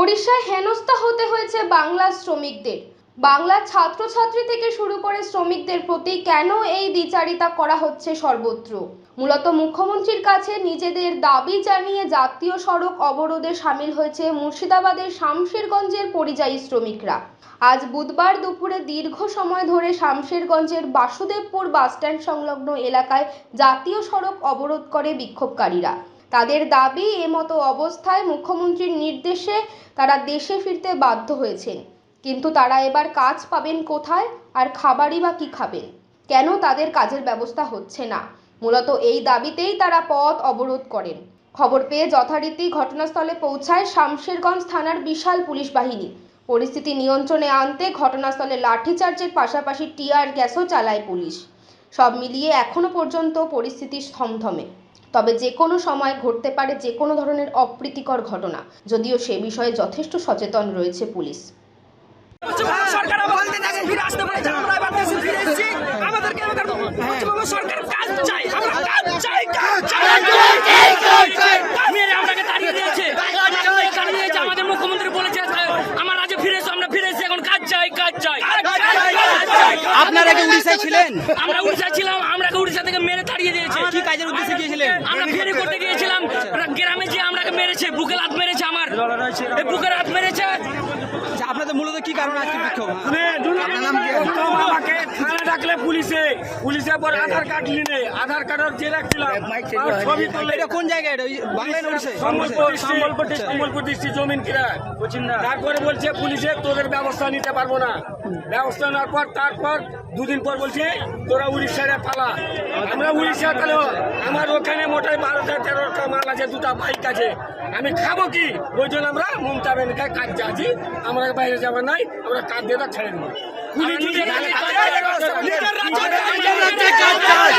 ওড়িশায় হেনস্থা হতে হয়েছে বাংলার শ্রমিকদের। বাংলার ছাত্রছাত্রী থেকে শুরু করে শ্রমিকদের প্রতি কেন এই দ্বিচারিতা করা হচ্ছে সর্বত্র? মূলত মুখ্যমন্ত্রীর কাছে নিজেদের দাবি জানিয়ে জাতীয় সড়ক অবরোধে সামিল হয়েছে মুর্শিদাবাদের শামশেরগঞ্জের পরিযায়ী শ্রমিকরা। আজ বুধবার দুপুরে দীর্ঘ সময় ধরে শামশেরগঞ্জের বাসুদেবপুর বাসস্ট্যান্ড সংলগ্ন এলাকায় জাতীয় সড়ক অবরোধ করে বিক্ষোভকারীরা। তাদের দাবি, এমতো অবস্থায় মুখ্যমন্ত্রীর নির্দেশে তারা দেশে ফিরতে বাধ্য হয়েছেন। কিন্তু তারা এবার কাজ পাবেন কোথায়? আর খাবারই বা কী খাবেন? কেন তাদের কাজের ব্যবস্থা হচ্ছে না? মূলত এই দাবিতেই তারা পথ অবরোধ করেন। খবর পেয়ে যথারীতি ঘটনাস্থলে পৌঁছায় শামশেরগঞ্জ থানার বিশাল পুলিশ বাহিনী। পরিস্থিতি নিয়ন্ত্রণে আনতে ঘটনাস্থলে লাঠিচার্জের পাশাপাশি টিয়ার গ্যাসও চালায় পুলিশ। সব মিলিয়ে এখনও পর্যন্ত পরিস্থিতি থমথমে তবে যে কোনো সময় ঘটতে পারে যে কোনো ধরনের অপ্রীতিকর ঘটনা। যদিও সে বিষয়ে যথেষ্ট সচেতন রয়েছে পুলিশ। সরকার আমাদের কাছে ফিরে আসতে বলেছে আমরা এবার দেশে ফিরে এসেছি। আমাদেরকে এবার পশ্চিমবঙ্গ সরকার কাজ চাই আমরা কাজ চাই কাজ চাই। মেরে আপনাকে তাড়িয়ে দিয়েছে। তাড়িয়ে দিয়েছে আমাদের মুখ্যমন্ত্রী বলেছে উড়িষ্যায় ছিলেন? আমরা উড়িষ্যা ছিলাম আমরাকে উড়িষ্যা থেকে মেরে তাড়িয়ে দিয়েছে। কি কাজের উদ্দেশ্যে গিয়েছিলেন? আমরা ফেরি করতে গিয়েছিলাম। গ্রামে যে আমরাকে মেরেছে বুকে লাত মেরেছে আমার। এই বুকে লাত মেরেছে। আচ্ছা, আপনাদের মূলত কি কারণ আজকে বিক্ষোভ? আপনার নাম ডাকলে পুলিশে পুলিশে পর আধার কার্ড নিলে আধার কার্ডের যে রাখছিলাম। ছবি তুললে এটা কোন জায়গায় এটা? বাংলায় না সম্বলপুর সম্বলপুর সম্বলপুর ডিস্ট্রিক্ট জমিন কিরা তারপরে বলছে পুলিশে তোদের ব্যবস্থা নিতে পারব না। ব্যবস্থা নেওয়ার পর তারপর দুদিন পর বলছে তোরা উড়িষ্যায় পালা। আমরা উড়িষ্যা তাহলে আমার ওখানে মোটাই বারোটা তেরোটা মাল আছে দুটা বাইক আছে। আমি খাব কি? ওই জন্য আমরা মমতা বেনকে কাজ যাচ্ছি আমরা বাইরে যাবার নাই আমরা কাজ দিয়ে ছেড়ে দেবো। নিজের রাজ্যে কাজ চাই।